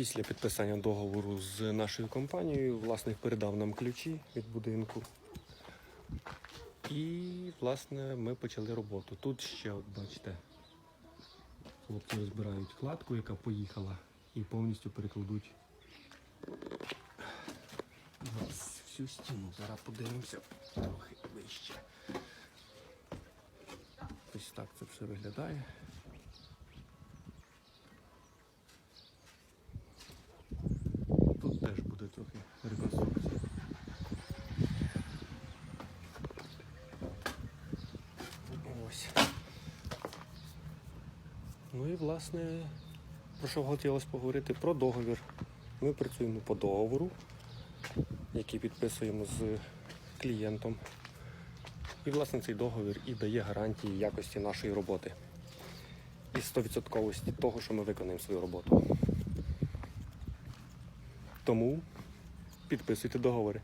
Після підписання договору з нашою компанією власник передав нам ключі від будинку. І, власне, ми почали роботу. Тут ще, от бачите, хлопці розбирають кладку, яка поїхала, і повністю перекладуть всю стіну. Зараз подивимося трохи вище. Ось так це все виглядає. Тут теж буде трохи реконструкція. Ну і власне, про що хотілося поговорити? Про договір. Ми працюємо по договору, який підписуємо з клієнтом. І власне цей договір і дає гарантії якості нашої роботи. І 100% того, що ми виконаємо свою роботу. Тому підписуйте договори.